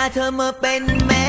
ถ้าเธอมาเป็นแม่